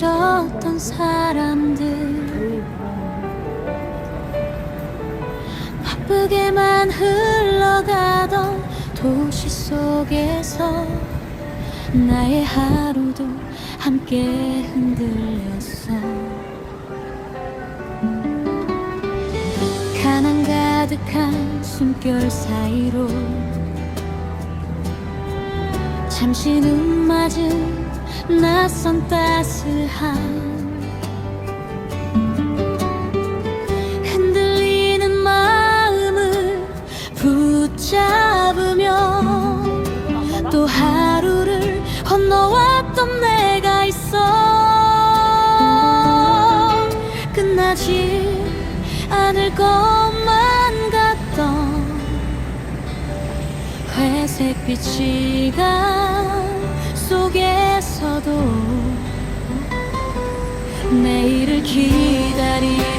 잊었던 사람들. 바쁘게만 흘러가던 도시 속에서 나의 하루도 함께 흔들렸어. 가난 가득한 숨결 사이로 잠시 눈 맞은 낯선 따스함 흔들리는 마음을 붙잡으며 또 하루를 건너왔던 내가 있어. 끝나지 않을 것만 같던 회색빛 시간 내일을 기다리